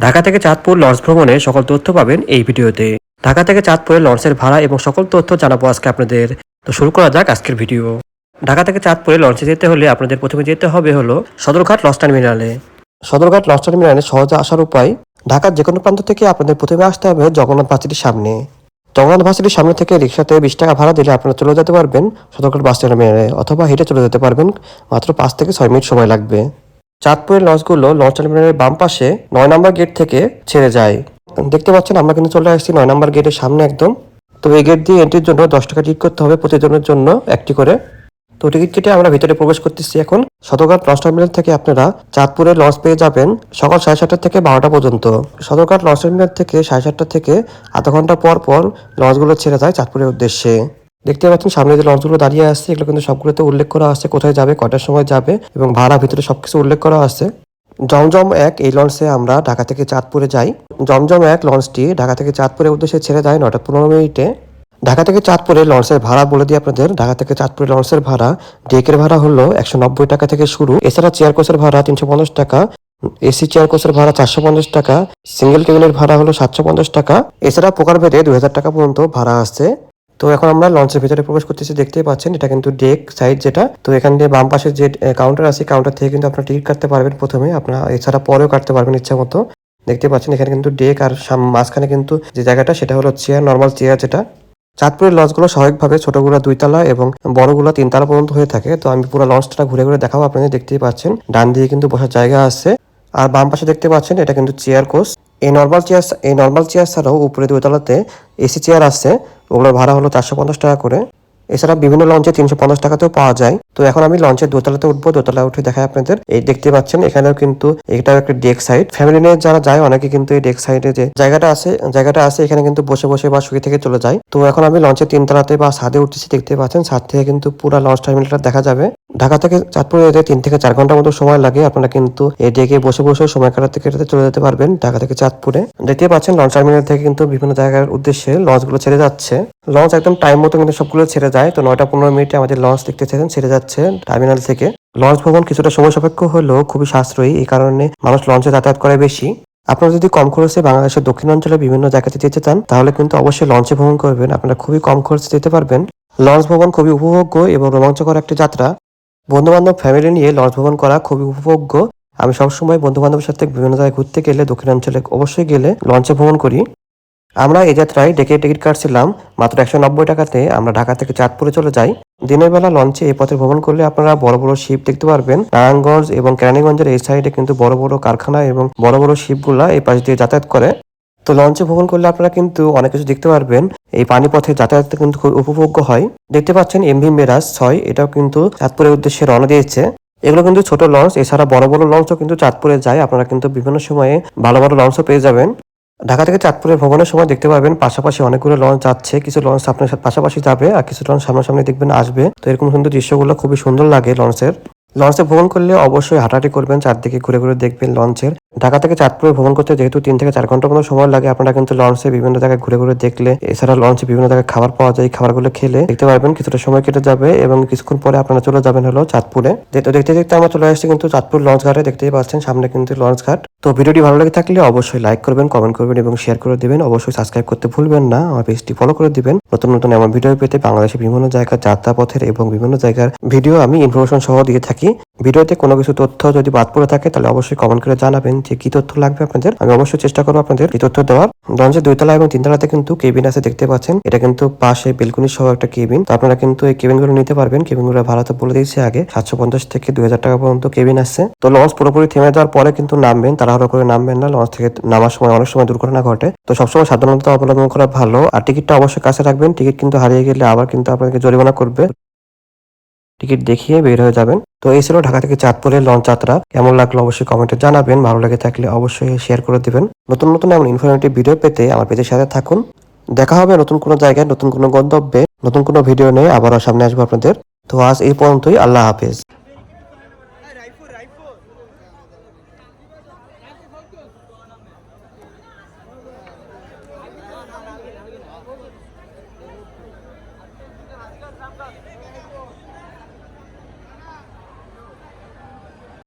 ঢাকা থেকে চাঁদপুর লঞ্চ ভ্রমণে সকল তথ্য পাবেন এই ভিডিওতে। ঢাকা থেকে চাঁদপুরে লঞ্চের ভাড়া এবং সকল তথ্য জানাব আজকে আপনাদের। তো শুরু করা যাক আজকের ভিডিও। ঢাকা থেকে চাঁদপুরে লঞ্চে যেতে হলে আপনাদের প্রথমে যেতে হবে হলো সদরঘাট লঞ্চ টার্মিনালে সদরঘাট লঞ্চ টার্মিনালে সহজে আসার উপায়, ঢাকার যে কোনো প্রান্ত থেকে আপনাদের প্রথমে আসতে হবে জগন্নাথ ভাসিটির সামনে। জগন্নাথ ভাসিটির সামনে থেকে রিক্সাতে বিশ টাকা ভাড়া দিলে আপনারা চলে যেতে পারবেন সদরঘাট বাস টার্মিনালে অথবা হেঁটে চলে যেতে পারবেন মাত্র পাঁচ থেকে ছয় মিনিট সময় লাগবে। চাঁদপুরের লঞ্চগুলো লঞ্চ টার্মিনালের বাম পাশে নয় নম্বর গেট থেকে ছেড়ে যায়। দেখতে পাচ্ছেন, আমরা কিন্তু চলে আসছি নয় নম্বর গেটের সামনে একদম। তো এই গেট দিয়ে এন্ট্রির জন্য দশ টাকা টিকিট করতে হবে প্রতিজনের জন্য একটি করে। তো টিকিট কেটে আমরা ভিতরে প্রবেশ করতেছি এখন। সদরঘাট লঞ্চ টার্মিনাল থেকে আপনারা চাঁদপুরে লঞ্চ পেয়ে যাবেন সকাল সাড়ে সাতটা থেকে বারোটা পর্যন্ত। সদরঘাট লঞ্চ টার্মিনাল থেকে সাড়ে সাতটা থেকে আধা ঘণ্টা পর পর লঞ্চগুলো ছেড়ে যায় চাঁদপুরের উদ্দেশ্যে। দেখতে পাচ্ছেন সামনে যে লঞ্চগুলো দাঁড়িয়ে আসছে এগুলো কিন্তু সবগুলোতে উল্লেখ করা আছে কোথায় যাবে, কটার সময় যাবে এবং ভাড়া ভিতরে সবকিছু উল্লেখ করা আছে। জমজম এক, এই লঞ্চে আমরা ঢাকা থেকে চাঁদপুরে যাই। জমজম এক লঞ্চটি ঢাকা থেকে চাঁদপুরের উদ্দেশ্যে ছেড়ে যায় নটা পনেরো মিনিটে। ঢাকা থেকে চাঁদপুরে লঞ্চের ভাড়া বলে দিই আপনাদের। ঢাকা থেকে চাঁদপুরে লঞ্চের ভাড়া, ডেকের ভাড়া হলো একশো নব্বই টাকা থেকে শুরু। এছাড়া চেয়ার কোচের ভাড়া তিনশো পঞ্চাশ টাকা। এসি চেয়ার কোচের ভাড়া চারশো পঞ্চাশ টাকা। সিঙ্গেল কেবিনের ভাড়া হলো সাতশো পঞ্চাশ টাকা। এছাড়া প্রকার ভেদে দুই হাজার টাকা পর্যন্ত ভাড়া আছে। তো এখন আমরা লঞ্চের ভিতরে প্রবেশ করতেছি, দেখতেই পাচ্ছেন, এটা কিন্তু ডেক সাইড যেটা। তো এখান দিয়ে বাম পাশে যে কাউন্টার আছে কাউন্টার থেকে কিন্তু আপনার টিকিট কাটতে পারবেন প্রথমে। আপনার এছাড়া পরেও কাটতে পারবেন ইচ্ছা মতো। দেখতে পাচ্ছেন, এখানে কিন্তু ডেক আর মাঝখানে কিন্তু যে জায়গাটা, সেটা হলো চেয়ার নর্মাল চেয়ার যেটা। চাঁদপুরের লঞ্চগুলো স্বাভাবিকভাবে ছোটগুলো দুইতলা এবং বড়গুলো তিনতলা পর্যন্ত হয়ে থাকে। তো আমি পুরো লঞ্চটা ঘুরে ঘুরে দেখাবো, আপনাদের দেখতেই পাচ্ছেন। ডান দিকে কিন্তু বসার জায়গা আছে। আর বাম পাশে দেখতে পাচ্ছেন, এটা কিন্তু চেয়ার কোর্স এই নর্মাল চেয়ার এই নর্মাল চেয়ার ছাড়াও উপরে দুইতলাতে এসি চেয়ার আছে ওগুলোর ভাড়া হলো চারশো পঞ্চাশ টাকা করে। এছাড়া বিভিন্ন লঞ্চে তিনশো পঞ্চাশ টাকাতেও পাওয়া যায়। তো এখন আমি লঞ্চের দোতলাতে উঠবো দোতলায় উঠে দেখাই আপনাদের। এই দেখতে পাচ্ছেন, এখানেও কিন্তু এটাও একটা ডেক সাইড ফ্যামিলি নিয়ে যারা যায়, অনেকে কিন্তু এই ডেক সাইডে যে জায়গাটা আছে জায়গাটা আছে, এখানে কিন্তু বসে বসে বা শুয়ে থেকে চলে যায়। তো এখন আমি লঞ্চের তিনতলাতে বা ছাদে উঠতেছি, দেখতে পাচ্ছেন, ছাদ থেকে কিন্তু পুরো লঞ্চ টার্মিনালটা দেখা যাবে। ঢাকা থেকে চাঁদপুরে যেতে তিন থেকে চার ঘণ্টার মতো সময় লাগে, আপনারা কিন্তু এই ডেকে বসে বসে সময় কাটাতে কেটাতে চলে যেতে পারবেন ঢাকা থেকে চাঁদপুরে। দেখতে পাচ্ছেন, লঞ্চ টার্মিনাল থেকে কিন্তু বিভিন্ন জায়গার উদ্দেশ্যে লঞ্চগুলো ছেড়ে যাচ্ছে। লঞ্চ একদম টাইম মতো কিন্তু সবগুলো ছেড়ে যায়, তো নয়টা পনেরো মিনিটে আমাদের লঞ্চ দেখতে চাইছেন সেটা যাচ্ছে টার্মিনাল থেকে। লঞ্চ ভ্রমণ কিছুটা সময় সাপেক্ষ হলেও খুবই সাশ্রয়ী, এই কারণে মানুষ লঞ্চে যাতায়াত করে বেশি। আপনারা যদি কম খরচে বাংলাদেশের দক্ষিণাঞ্চলে বিভিন্ন জায়গাতে যেতে চান, তাহলে কিন্তু অবশ্যই লঞ্চে ভ্রমণ করবেন। আপনারা খুবই কম খরচে যেতে পারবেন। লঞ্চ ভ্রমণ খুবই উপভোগ্য এবং রোমাঞ্চকর একটি যাত্রা। বন্ধু বান্ধব ফ্যামিলি নিয়ে লঞ্চ ভ্রমণ করা খুবই উপভোগ্য। আমি সবসময় বন্ধু বান্ধবের সাথে বিভিন্ন জায়গায় ঘুরতে গেলে দক্ষিণাঞ্চলে অবশ্যই গেলে লঞ্চে ভ্রমণ করি। আমরা এই যাত্রায় ডেকে টিকিট কাটছিলাম, মাত্র একশো নব্বই টাকাতে আমরা ঢাকা থেকে চাঁদপুরে চলে যাই। দিনের বেলা লঞ্চে এই পথে ভ্রমণ করলে আপনারা বড় বড় শিপ দেখতে পারবেন। নারায়ণগঞ্জ এবং কেরানীগঞ্জের এই সাইডে কিন্তু বড় বড় কারখানা এবং বড় বড় শিপগুলা এই পাশ দিয়ে যাতায়াত করে। তো লঞ্চে ভ্রমণ করলে আপনারা কিন্তু অনেক কিছু দেখতে পারবেন। এই পানি পথে যাতায়াত কিন্তু খুব উপভোগ্য হয়। দেখতে পাচ্ছেন এমভি মেরাজ ছয়, এটাও কিন্তু চাঁদপুরের উদ্দেশ্যে রওনা দিয়েছে। এগুলো কিন্তু ছোট লঞ্চ, এছাড়া বড় বড় লঞ্চও কিন্তু চাঁদপুরে যায়। আপনারা কিন্তু বিভিন্ন সময়ে ভালো ভালো লঞ্চও পেয়ে যাবেন। ঢাকা থেকে চাঁদপুরের ভ্রমণের সময় দেখতে পাবেন পাশাপাশি অনেকগুলো লঞ্চ যাচ্ছে কিছু লঞ্চ আপনার সাথে পাশাপাশি যাবে আর কিছু লঞ্চ সামনাসামনি দেখবেন আসবে। তো এরকম সুন্দর দৃশ্যগুলো খুবই সুন্দর লাগে লঞ্চের। লঞ্চে ভ্রমণ করলে অবশ্যই হাঁটাহাঁটি করবেন, চারদিকে ঘুরে ঘুরে দেখবেন লঞ্চের। ঢাকা থেকে চাঁদপুরে ভ্রমণ করতে যেহেতু তিন থেকে চার ঘণ্টা মতো সময় লাগে, আপনারা কিন্তু লঞ্চে বিভিন্ন জায়গায় ঘুরে ঘুরে দেখলে, এছাড়া লঞ্চে বিভিন্ন জায়গায় খাবার পাওয়া যায় খাবারগুলো খেলে দেখতে পারবেন কিছুটা সময় কেটে যাবে এবং কিছুক্ষণ পরে আপনারা চলে যাবেন হলো চাঁদপুরে। দেখতে দেখতে দেখতে আমরা চলে আসছি কিন্তু চাঁদপুর লঞ্চ ঘাটে, দেখতেই পাচ্ছেন সামনে কিন্তু লঞ্চ ঘাট। তো ভিডিওটি ভালো লাগে থাকলে অবশ্যই লাইক করবেন কমেন্ট করবেন এবং শেয়ার করে দিবেন। অবশ্যই সাবস্ক্রাইব করতে ভুলবেন না, আমার পেজটি ফলো করে দিবেন। নতুন নতুন এমন ভিডিও পেতে বাংলাদেশের বিভিন্ন জায়গার যাত্রাপথের এবং বিভিন্ন জায়গার ভিডিও আমি ইনফরমেশন সহ দিয়ে থাকি। ভিডিওতে কোনো কিছু তথ্য যদি বাদ পড়ে থাকে, তাহলে অবশ্যই কমেন্ট করে জানাবেন যে কি তথ্য লাগবে আপনাদের। আমি অবশ্যই চেষ্টা করব আপনাদের এই তথ্য দেওয়ার। লঞ্চের দুইতলা এবং তিনতলাতে কিন্তু কেবিন আছে, দেখতে পাচ্ছেন। এটা কিন্তু পাশে বেলকুনি সহ একটা কেবিন তো আপনারা কিন্তু এই কেবিনগুলো নিতে পারবেন। কেবিনগুলো ভাড়া তো বলে দিয়েছি আগে। সাতশো পঞ্চাশ থেকে দুই হাজার টাকা পর্যন্ত কেবিন আছে। তো লঞ্চ পুরোপুরি থেমে যাওয়ার পরে কিন্তু নামবেন, তাড়াহুড়ো করে নামবেন না। লঞ্চ থেকে নামার সময় অনেক সময় দুর্ঘটনা ঘটে। তো সবসময় সাধারণত অবলম্বন করা ভালো। আর টিকিটটা অবশ্যই কাছে রাখবেন। টিকিট কিন্তু হারিয়ে গেলে আবার কিন্তু আপনাকে জরিমানা করবে। টিকিট দেখিয়ে বের হয়ে যাবেন। তো এই ছিল ঢাকা থেকে চাঁদপুরের লঞ্চ যাত্রা। কেমন লাগল অবশ্যই কমেন্টে জানাবেন। ভালো লাগে থাকলে অবশ্যই শেয়ার করে দিবেন। নতুন নতুন এমন ইনফরমেটিভ ভিডিও পেতে আমার পেজের সাথে থাকুন। দেখা হবে নতুন কোনো জায়গায়, নতুন কোনো গন্তব্যে, নতুন কোনো ভিডিও নিয়ে আবারও সামনে আসব আপনাদের। তো আজ এই পর্যন্তই। আল্লাহ হাফেজ।